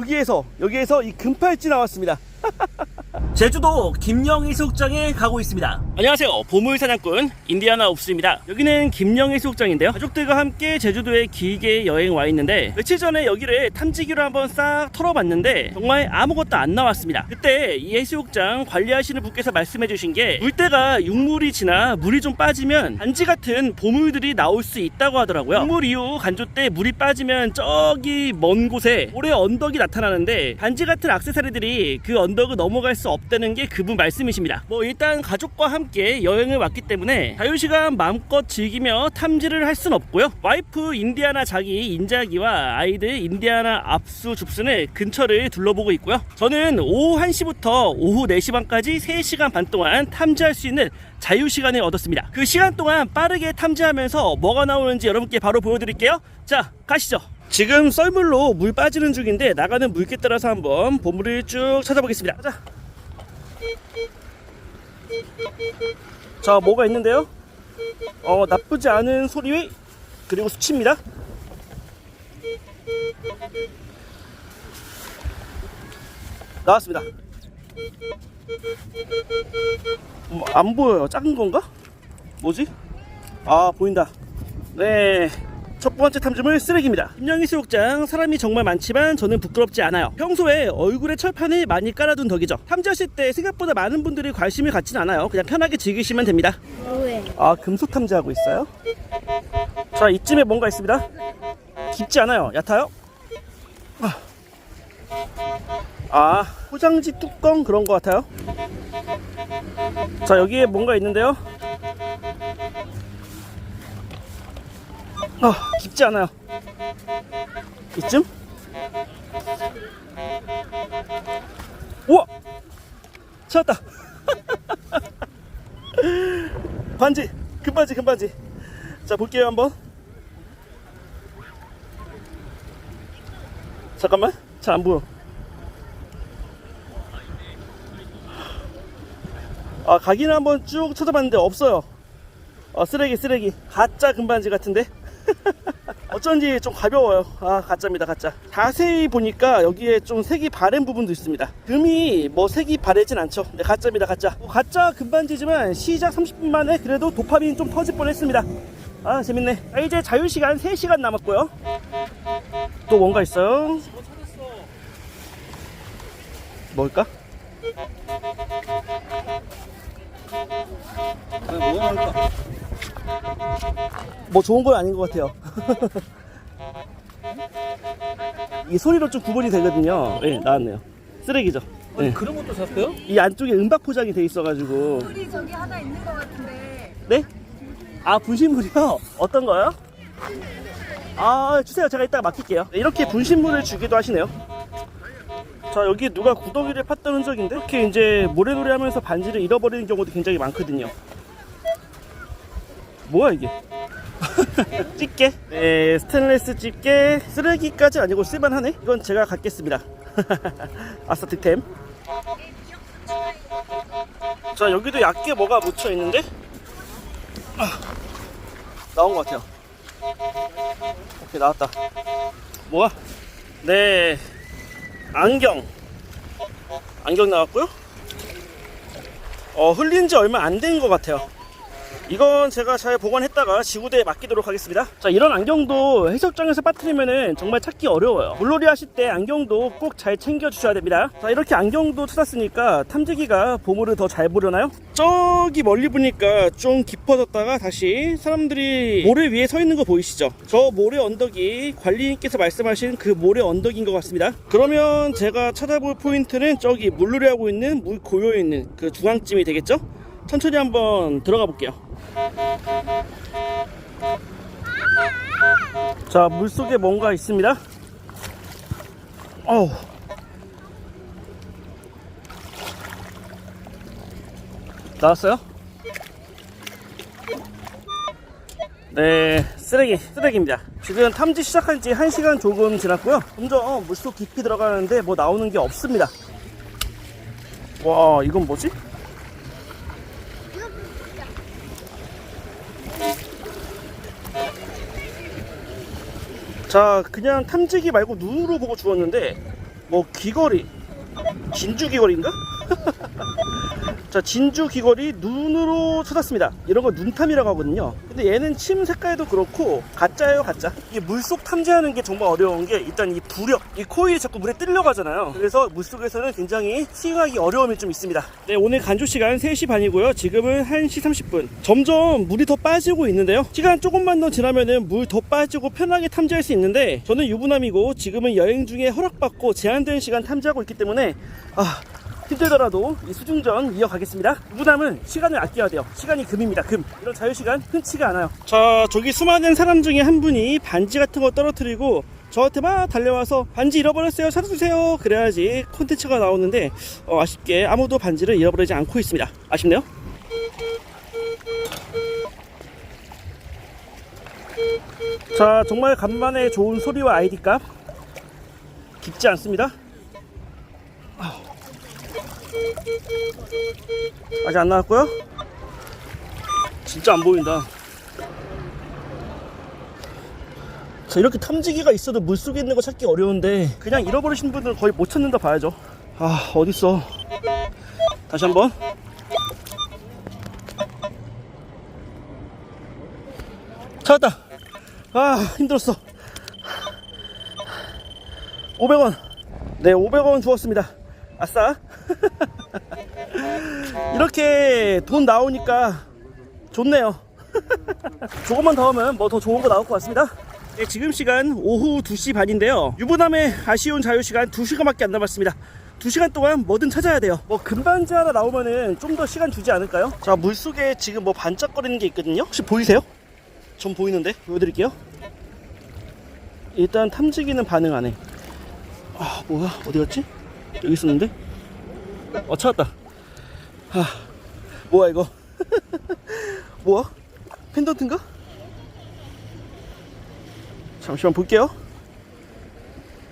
여기에서 여기에서 이 금팔찌 나왔습니다. 제주도 김영희 수욕장에 가고 있습니다. 안녕하세요. 보물사냥꾼 인디아나 옵스입니다. 여기는 김영희 수욕장인데요. 가족들과 함께 제주도에 길게 여행 와 있는데 며칠 전에 여기를 탐지기로 한번 싹 털어봤는데 정말 아무것도 안 나왔습니다. 그때 이 해수욕장 관리하시는 분께서 말씀해 주신 게 물때가 육물이 지나 물이 좀 빠지면 반지 같은 보물들이 나올 수 있다고 하더라고요. 육물 이후 간조 때 물이 빠지면 저기 먼 곳에 올해 언덕이 나타나는데 반지 같은 악세사리들이 그 언덕을 넘어갈 수 없다 는 게 그분 말씀이십니다. 뭐 일단 가족과 함께 여행을 왔기 때문에 자유시간 마음껏 즐기며 탐지를 할 순 없고요. 와이프 인디아나 자기 인자기와 아이들 인디아나 압수 줍순을 근처를 둘러보고 있고요. 저는 오후 1시부터 오후 4시 반까지 3시간 반 동안 탐지할 수 있는 자유시간을 얻었습니다. 그 시간 동안 빠르게 탐지하면서 뭐가 나오는지 여러분께 바로 보여드릴게요. 자, 가시죠. 지금 썰물로 물 빠지는 중인데 나가는 물길 따라서 한번 보물을 쭉 찾아보겠습니다. 가자. 자, 뭐가 있는데요? 어, 나쁘지 않은 소리 그리고 수치입니다. 나왔습니다. 음, 안 보여요. 작은 건가? 뭐지? 아, 보인다. 네. 첫 번째 탐지물 쓰레기입니다. 김영희 수욕장 사람이 정말 많지만 저는 부끄럽지 않아요. 평소에 얼굴에 철판을 많이 깔아둔 덕이죠. 탐지하실 때 생각보다 많은 분들이 관심을 갖진 않아요. 그냥 편하게 즐기시면 됩니다. 뭐해? 아 금속 탐지하고 있어요? 자 이쯤에 뭔가 있습니다. 깊지 않아요. 얕아요? 아, 아 포장지 뚜껑 그런 것 같아요. 자 여기에 뭔가 있는데요. 아 깊지 않아요. 이쯤? 우와! 찾았다. 반지 금반지 금반지. 자 볼게요 한번. 잠깐만. 잘 안 보여. 아 가기는 한번 쭉 찾아봤는데 없어요. 어 쓰레기 쓰레기. 가짜 금반지 같은데 어쩐지 좀 가벼워요. 아 가짜입니다 가짜. 자세히 보니까 여기에 좀 색이 바랜 부분도 있습니다. 금이 뭐 색이 바래진 않죠. 네, 가짜입니다 가짜. 뭐 가짜 금반지지만 시작 30분 만에 그래도 도파민 좀 터질 뻔했습니다. 아 재밌네. 아, 이제 자유시간 3시간 남았고요. 또 뭔가 있어요? 뭘까? 뭐가 나올까? 뭐 좋은 건 아닌 것 같아요. 이 소리로 좀 구분이 되거든요. 네, 나왔네요. 쓰레기죠. 네. 그런 것도 샀어요? 이 안쪽에 음박 포장이 돼 있어가지고. 소리 저기 하나 있는 것 같은데. 네? 아, 분신물이요? 어떤 거요? 아, 주세요. 제가 이따가 맡길게요. 네, 이렇게 분신물을 주기도 하시네요. 자, 여기 누가 구더기를 팠던 흔적인데? 이렇게 이제 모래놀이 하면서 반지를 잃어버리는 경우도 굉장히 많거든요. 뭐야, 이게? 집게? 네, 스테인레스 집게. 쓰레기까지 아니고 쓸만하네? 이건 제가 갖겠습니다. 아싸, 득템. 자, 여기도 얇게 뭐가 묻혀 있는데? 나온 것 같아요. 오케이 나왔다. 뭐야? 네 안경 안경 나왔고요. 어 흘린 지 얼마 안 된 것 같아요. 이건 제가 잘 보관했다가 지구대에 맡기도록 하겠습니다. 자, 이런 안경도 해수욕장에서 빠뜨리면은 정말 찾기 어려워요. 물놀이 하실 때 안경도 꼭 잘 챙겨 주셔야 됩니다. 자, 이렇게 안경도 찾았으니까 탐지기가 보물을 더 잘 보려나요? 저기 멀리 보니까 좀 깊어졌다가 다시 사람들이 모래 위에 서 있는 거 보이시죠? 저 모래 언덕이 관리인께서 말씀하신 그 모래 언덕인 것 같습니다. 그러면 제가 찾아볼 포인트는 저기 물놀이 하고 있는 물 고요에 있는 그 중앙쯤이 되겠죠? 천천히 한번 들어가 볼게요. 자, 물 속에 뭔가 있습니다. 어우. 나왔어요? 네, 쓰레기, 쓰레기입니다. 지금 탐지 시작한 지 1시간 조금 지났고요. 점점 물속 깊이 들어가는데 뭐 나오는 게 없습니다. 와, 이건 뭐지? 자, 그냥 탐지기 말고 눈으로 보고 주웠는데 뭐 귀걸이 진주 귀걸이인가? 자 진주 귀걸이 눈으로 찾았습니다. 이런 거 눈탐이라고 하거든요. 근데 얘는 침 색깔도 그렇고 가짜예요 가짜. 이게 물속 탐지하는 게 정말 어려운 게 일단 이 부력 이 코일이 자꾸 물에 뜰려 가잖아요. 그래서 물속에서는 굉장히 스윙하기 어려움이 좀 있습니다. 네 오늘 간조 시간 3시 반이고요. 지금은 1시 30분. 점점 물이 더 빠지고 있는데요. 시간 조금만 더 지나면은 물 더 빠지고 편하게 탐지할 수 있는데 저는 유부남이고 지금은 여행 중에 허락받고 제한된 시간 탐지하고 있기 때문에 아 힘들더라도 이 수중전 이어가겠습니다. 무담은 시간을 아껴야 돼요. 시간이 금입니다. 금. 이런 자유시간 흔치가 않아요. 자, 저기 수많은 사람 중에 한 분이 반지 같은 거 떨어뜨리고 저한테 막 달려와서 반지 잃어버렸어요. 찾아주세요. 그래야지 콘텐츠가 나오는데 어, 아쉽게 아무도 반지를 잃어버리지 않고 있습니다. 아쉽네요. 자, 정말 간만에 좋은 소리와 아이디 값 깊지 않습니다. 아 직 안 나왔고요. 진짜 안 보인다. 자, 이렇게 탐지기가 있어도 물속에 있는 거 찾기 어려운데 그냥 잃어버리신 분들은 거의 못 찾는다 봐야죠. 아, 어딨어. 다시 한번. 찾았다. 아, 힘들었어. 500원. 네, 500원 주었습니다. 아싸. 이렇게 돈 나오니까 좋네요. 조금만 더 하면 뭐 더 좋은 거 나올 것 같습니다. 네, 지금 시간 오후 2시 반인데요. 유부남의 아쉬운 자유시간 2시간밖에 안 남았습니다. 2시간 동안 뭐든 찾아야 돼요. 뭐 금반지 하나 나오면은 좀 더 시간 주지 않을까요? 자, 물속에 지금 뭐 반짝거리는 게 있거든요. 혹시 보이세요? 전 보이는데 보여드릴게요. 일단 탐지기는 반응 안 해. 아, 뭐야? 어디 갔지? 여기 있었는데? 어, 찾았다. 아, 뭐야 이거? 뭐야? 펜던트인가? 잠시만 볼게요.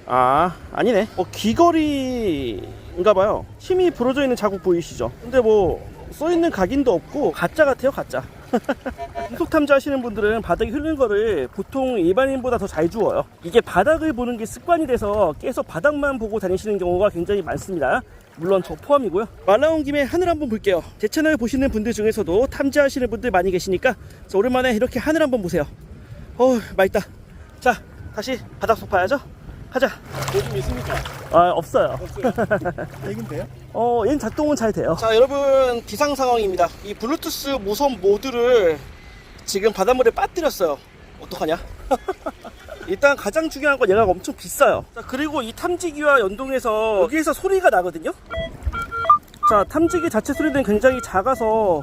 아, 아니네. 어, 귀걸이인가봐요. 힘이 부러져 있는 자국 보이시죠? 근데 뭐, 써있는 각인도 없고, 가짜 같아요, 가짜. 풍속 탐지 하시는 분들은 바닥에 흐르는 거를 보통 일반인보다 더 잘 주워요. 이게 바닥을 보는 게 습관이 돼서 계속 바닥만 보고 다니시는 경우가 굉장히 많습니다. 물론 저 포함이고요. 말 나온 김에 하늘 한번 볼게요. 제 채널 보시는 분들 중에서도 탐지하시는 분들 많이 계시니까 자, 오랜만에 이렇게 하늘 한번 보세요. 어우, 맛있다. 자, 다시 바닥 속 봐야죠. 가자. 요즘 있습니까? 아, 없어요. 얘긴데요? 어, 얘는 작동은 잘 돼요. 자, 여러분, 비상 상황입니다. 이 블루투스 무선 모드를 지금 바닷물에 빠뜨렸어요. 어떡하냐? 일단 가장 중요한 건 얘가 엄청 비싸요. 자, 그리고 이 탐지기와 연동해서 여기에서 소리가 나거든요? 자, 탐지기 자체 소리는 굉장히 작아서,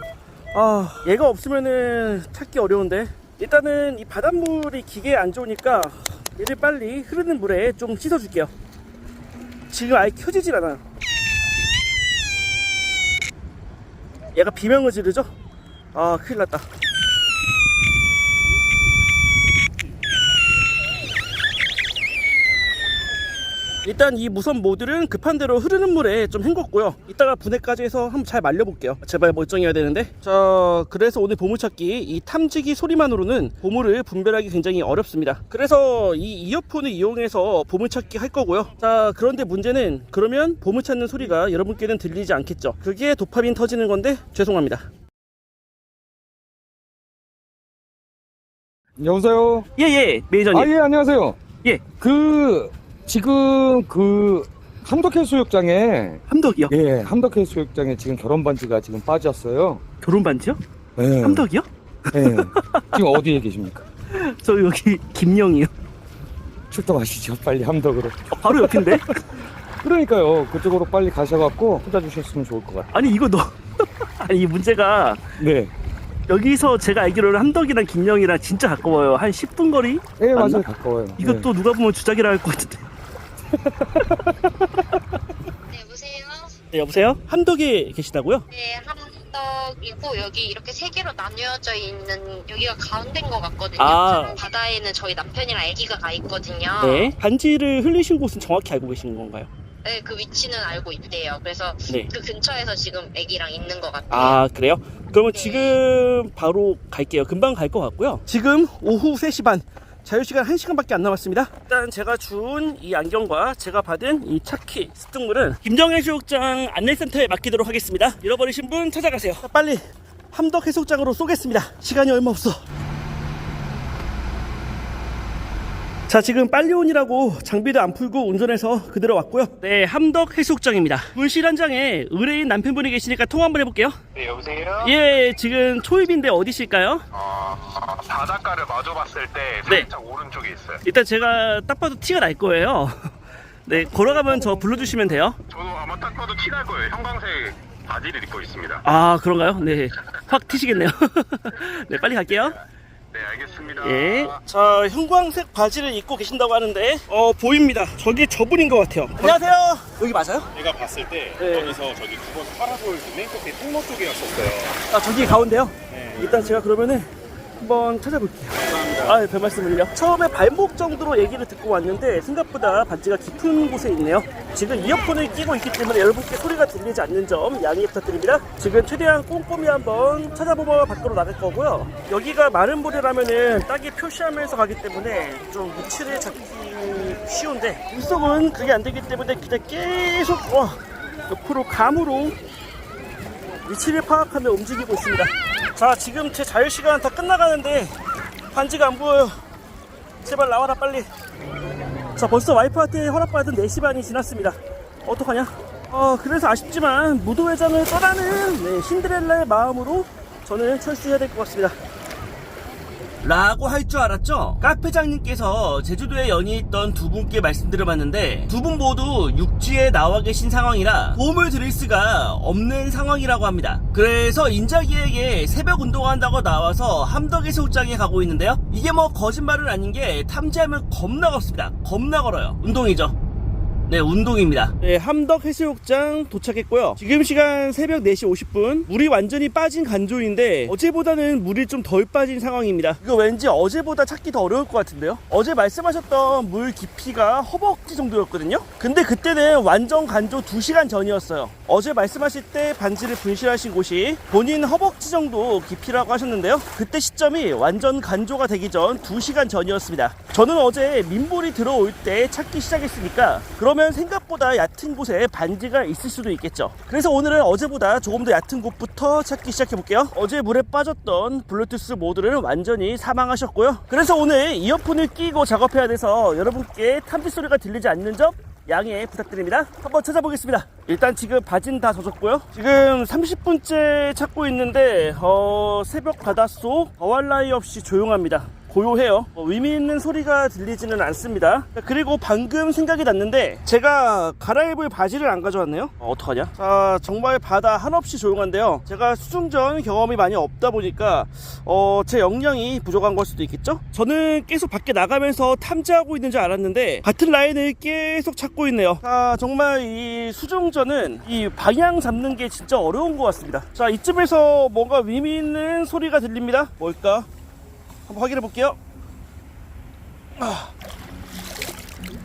아, 얘가 없으면은 찾기 어려운데. 일단은 이 바닷물이 기계에 안 좋으니까 얘를 빨리 흐르는 물에 좀 씻어줄게요. 지금 아예 켜지질 않아요. 얘가 비명을 지르죠? 아 큰일 났다 일단 이 무선 모드는 급한 대로 흐르는 물에 좀 헹궜고요. 이따가 분해까지 해서 한번 잘 말려볼게요. 제발 멀쩡해야 되는데. 자 그래서 오늘 보물찾기 이 탐지기 소리만으로는 보물을 분별하기 굉장히 어렵습니다. 그래서 이 이어폰을 이용해서 보물찾기 할 거고요. 자 그런데 문제는 그러면 보물 찾는 소리가 여러분께는 들리지 않겠죠? 그게 도파민 터지는 건데 죄송합니다. 여보세요? 예예 매니저님. 아, 예, 안녕하세요. 예. 그, 지금 그, 함덕해수욕장에, 함덕이요? 예, 함덕해수욕장에 지금 결혼 반지가 지금 빠졌어요. 결혼 반지요? 예. 함덕이요? 예. 지금 어디에 계십니까? 저 여기 김영이요. 출동하시죠, 빨리 함덕으로. 어, 바로 옆인데? 그러니까요, 그쪽으로 빨리 가셔갖고 찾아주셨으면 좋을 것 같아요. 아니 이거 너 아니 이 문제가 네. 여기서 제가 알기로는 함덕이랑 김영이랑 진짜 가까워요. 한 10분 거리? 예? 맞아요, 가까워요. 이거 예. 또 누가 보면 주작이라 할 것 같은데. 네, 여보세요? 네, 여보세요? 함덕에 계시다고요? 네, 함덕이고 여기 이렇게 세 개로 나뉘어져 있는 여기가 가운데인 것 같거든요. 아. 바다에는 저희 남편이랑 아기가 가 있거든요. 네. 반지를 흘리신 곳은 정확히 알고 계시는 건가요? 네, 그 위치는 알고 있대요. 그래서 네. 그 근처에서 지금 아기랑 있는 것 같아요. 아, 그래요? 그러면 네. 지금 바로 갈게요. 금방 갈 것 같고요. 지금 오후 3시 반. 자유시간 1시간밖에 안 남았습니다. 일단 제가 준 이 안경과 제가 받은 이 차키 습등물은 김정해 수욕장 안내센터에 맡기도록 하겠습니다. 잃어버리신 분 찾아가세요. 자, 빨리 함덕 해수욕장으로 쏘겠습니다. 시간이 얼마 없어. 자 지금 빨리 온이라고 장비도 안 풀고 운전해서 그대로 왔고요 네 함덕 해수욕장입니다 분실 현장에 의뢰인 남편분이 계시니까 통화 한번 해볼게요 네, 여보세요? 예 지금 초입인데 어디실까요? 어, 바닷가를 마주 봤을 때 네. 살짝 오른쪽에 있어요. 일단 제가 딱 봐도 티가 날 거예요 네 걸어가면 저 불러주시면 돼요 저도 아마 딱 봐도 티 날 거예요. 형광색 바지를 입고 있습니다. 아 그런가요? 네 확 티시겠네요 네 빨리 갈게요 네, 알겠습니다. 예. 자, 형광색 바지를 입고 계신다고 하는데, 어, 보입니다. 저기 저분인 것 같아요. 안녕하세요. 여기 맞아요? 제가 봤을 때 네. 여기서 저기 두번 파라솔 맨 끝에 통로 쪽이었었어요. 아, 저기 가운데요? 네. 일단 제가 그러면은 한번 찾아볼게요. 아, 예, 별 말씀을요. 처음에 발목 정도로 얘기를 듣고 왔는데 생각보다 반지가 깊은 곳에 있네요. 지금 이어폰을 끼고 있기 때문에 여러분께 소리가 들리지 않는 점 양해 부탁드립니다. 지금 최대한 꼼꼼히 한번 찾아보며 밖으로 나갈 거고요. 여기가 마른 모래라면은 딱이 표시하면서 가기 때문에 좀 위치를 잡기 쉬운데 물속은 그게 안 되기 때문에 그냥 계속 와 옆으로 감으로 위치를 파악하며 움직이고 있습니다. 자, 지금 제 자유 시간 다 끝나가는데 반지가 안 보여요. 제발 나와라 빨리. 자, 벌써 와이프한테 허락받은 4시 반이 지났습니다. 어떡하냐? 어, 그래서 아쉽지만 무도회장을 떠나는 네, 신데렐라의 마음으로 저는 철수해야 될 것 같습니다. 라고 할 줄 알았죠? 카페장님께서 제주도에 연이 있던 두 분께 말씀드려봤는데 두 분 모두 육지에 나와 계신 상황이라 도움을 드릴 수가 없는 상황이라고 합니다. 그래서 인자기에게 새벽 운동한다고 나와서 함덕해수욕장에 가고 있는데요. 이게 뭐 거짓말은 아닌 게 탐지하면 겁나 걷습니다. 겁나 걸어요. 운동이죠. 네, 운동입니다. 네, 함덕 해수욕장 도착했고요. 지금 시간 새벽 4시 50분. 물이 완전히 빠진 간조인데 어제보다는 물이 좀 덜 빠진 상황입니다. 이거 왠지 어제보다 찾기 더 어려울 것 같은데요? 어제 말씀하셨던 물 깊이가 허벅지 정도였거든요? 근데 그때는 완전 간조 2시간 전이었어요. 어제 말씀하실 때 반지를 분실하신 곳이 본인 허벅지 정도 깊이라고 하셨는데요. 그때 시점이 완전 간조가 되기 전 2시간 전이었습니다. 저는 어제 민물이 들어올 때 찾기 시작했으니까 그 러면 생각보다 얕은 곳에 반지가 있을 수도 있겠죠. 그래서 오늘은 어제보다 조금 더 얕은 곳부터 찾기 시작해 볼게요. 어제 물에 빠졌던 블루투스 모드를 완전히 사망하셨고요. 그래서 오늘 이어폰을 끼고 작업해야 돼서 여러분께 탐지 소리가 들리지 않는 점 양해 부탁드립니다. 한번 찾아보겠습니다. 일단 지금 바진 다 젖었고요. 지금 30분째 찾고 있는데 어, 새벽 바닷속 어할 나위 없이 조용합니다. 고요해요. 뭐 의미 있는 소리가 들리지는 않습니다. 그리고 방금 생각이 났는데 제가 갈아입을 바지를 안 가져왔네요. 어, 어떡하냐? 자, 정말 바다 한없이 조용한데요. 제가 수중전 경험이 많이 없다 보니까 어, 제 역량이 부족한 걸 수도 있겠죠? 저는 계속 밖에 나가면서 탐지하고 있는 줄 알았는데 같은 라인을 계속 찾고 있네요. 자, 정말 이 수중전은 이 방향 잡는 게 진짜 어려운 것 같습니다. 자, 이쯤에서 뭔가 의미 있는 소리가 들립니다. 뭘까? 한번 확인해 볼게요. 아,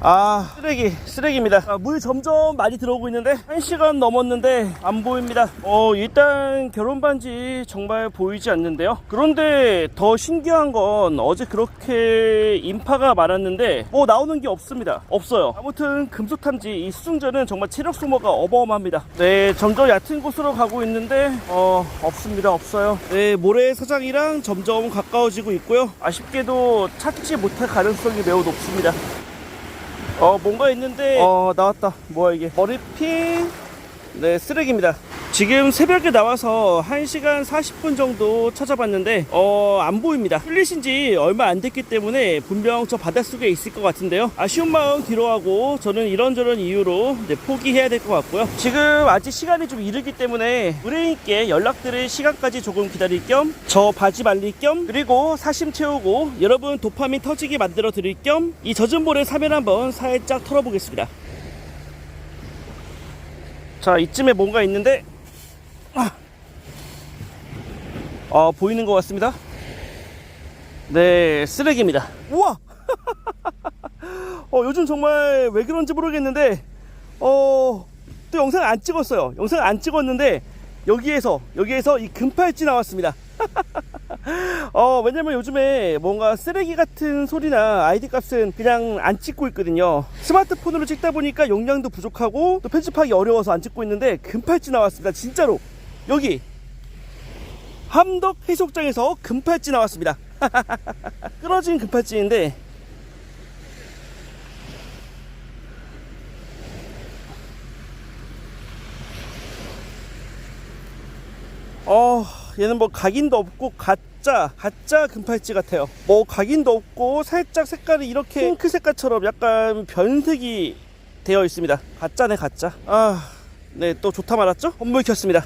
아, 쓰레기, 쓰레기입니다. 아, 물 점점 많이 들어오고 있는데, 한 시간 넘었는데, 안 보입니다. 어, 일단, 결혼 반지 정말 보이지 않는데요. 그런데 더 신기한 건 어제 그렇게 인파가 많았는데, 뭐 나오는 게 없습니다. 없어요. 아무튼, 금속 탐지, 이 수중전은 정말 체력 소모가 어마어마합니다. 네, 점점 얕은 곳으로 가고 있는데, 어, 없습니다. 없어요. 네, 모래사장이랑 점점 가까워지고 있고요. 아쉽게도 찾지 못할 가능성이 매우 높습니다. 어 뭔가 있는데 어 나왔다. 뭐야 이게? 머리핀? 네 쓰레기입니다 지금 새벽에 나와서 1시간 40분 정도 찾아봤는데 어 안 보입니다. 풀리신 지 얼마 안 됐기 때문에 분명 저 바닷속에 있을 것 같은데요. 아쉬운 마음 뒤로하고 저는 이런저런 이유로 네, 포기해야 될 것 같고요. 지금 아직 시간이 좀 이르기 때문에 의뢰인께 연락드릴 시간까지 조금 기다릴 겸 저 바지 말릴 겸 그리고 사심 채우고 여러분 도파민 터지게 만들어 드릴 겸 이 젖은 볼에 사면 한번 살짝 털어보겠습니다. 자 이쯤에 뭔가 있는데 아, 어, 보이는 것 같습니다 네 쓰레기입니다 우와 어, 요즘 정말 왜 그런지 모르겠는데 어, 또 영상 안 찍었어요 영상 안 찍었는데 여기에서 여기에서 이 금팔찌 나왔습니다 어, 왜냐면 요즘에 뭔가 쓰레기 같은 소리나 아이디 값은 그냥 안 찍고 있거든요. 스마트폰으로 찍다 보니까 용량도 부족하고 또 편집하기 어려워서 안 찍고 있는데 금팔찌 나왔습니다. 진짜로. 여기. 함덕 해수욕장에서 금팔찌 나왔습니다. 끊어진 금팔찌인데 어 얘는 뭐 각인도 없고 가짜 가짜 금팔찌 같아요. 뭐 각인도 없고 살짝 색깔이 이렇게 핑크 색깔처럼 약간 변색이 되어 있습니다. 가짜네 가짜. 아네또 좋다 말았죠? 선물 켰습니다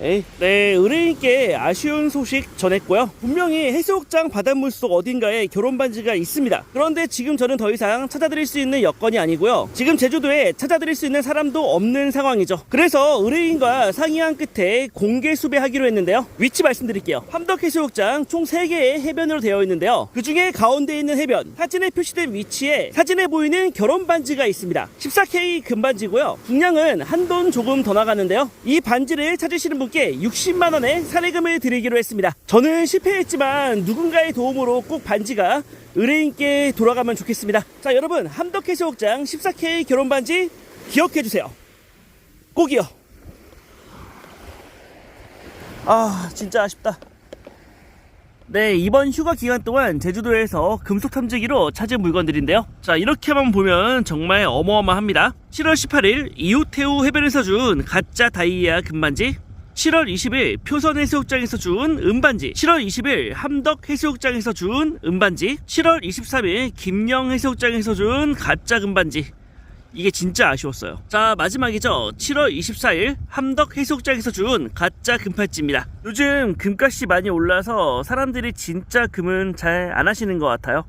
에이. 네, 의뢰인께 아쉬운 소식 전했고요. 분명히 해수욕장 바닷물 속 어딘가에 결혼 반지가 있습니다. 그런데 지금 저는 더 이상 찾아드릴 수 있는 여건이 아니고요. 지금 제주도에 찾아드릴 수 있는 사람도 없는 상황이죠. 그래서 의뢰인과 상의한 끝에 공개 수배하기로 했는데요. 위치 말씀드릴게요. 함덕 해수욕장 총 3개의 해변으로 되어 있는데요. 그 중에 가운데 있는 해변, 사진에 표시된 위치에 사진에 보이는 결혼 반지가 있습니다. 14K 금반지고요. 분량은 한 돈 조금 더 나가는데요. 이 반지를 찾으시는 분께 60만 원의 사례금을 드리기로 했습니다. 저는 실패했지만 누군가의 도움으로 꼭 반지가 의뢰인께 돌아가면 좋겠습니다. 자, 여러분 함덕 해수욕장 14K 결혼 반지 기억해 주세요. 꼭이요. 아, 진짜 아쉽다. 네, 이번 휴가 기간 동안 제주도에서 금속 탐지기로 찾은 물건들인데요. 자, 이렇게만 보면 정말 어마어마합니다. 7월 18일 이웃태우 해변에서 준 가짜 다이아 금반지, 7월 20일 표선 해수욕장에서 준 은반지, 7월 20일 함덕 해수욕장에서 준 은반지, 7월 23일 김영 해수욕장에서 준 가짜 금반지, 이게 진짜 아쉬웠어요. 자, 마지막이죠. 7월 24일 함덕 해수욕장에서 준 가짜 금팔찌입니다. 요즘 금값이 많이 올라서 사람들이 진짜 금은 잘 안 하시는 것 같아요.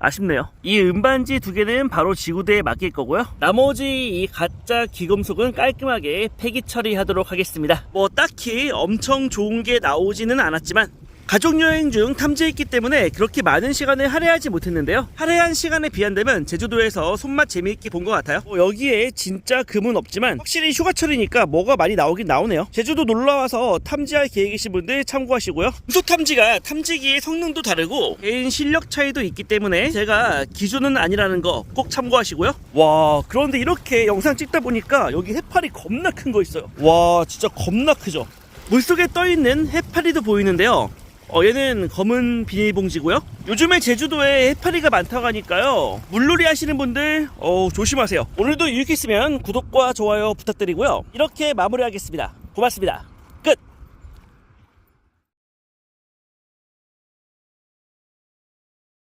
아쉽네요. 이 은반지 두 개는 바로 지구대에 맡길 거고요. 나머지 이 가짜 기금속은 깔끔하게 폐기 처리하도록 하겠습니다. 뭐 딱히 엄청 좋은 게 나오지는 않았지만 가족여행 중 탐지했기 때문에 그렇게 많은 시간을 할애하지 못했는데요. 할애한 시간에 비한다면 제주도에서 손맛 재미있게 본 것 같아요. 뭐 여기에 진짜 금은 없지만 확실히 휴가철이니까 뭐가 많이 나오긴 나오네요. 제주도 놀러와서 탐지할 계획이신 분들 참고하시고요. 수소 탐지가 탐지기의 성능도 다르고 개인 실력 차이도 있기 때문에 제가 기준은 아니라는 거 꼭 참고하시고요. 와 그런데 이렇게 영상 찍다 보니까 여기 해파리 겁나 큰 거 있어요. 와 진짜 겁나 크죠. 물속에 떠있는 해파리도 보이는데요. 어, 얘는 검은 비닐봉지고요. 요즘에 제주도에 해파리가 많다고 하니까요. 물놀이 하시는 분들 어, 조심하세요. 오늘도 유익했으면 구독과 좋아요 부탁드리고요. 이렇게 마무리하겠습니다. 고맙습니다.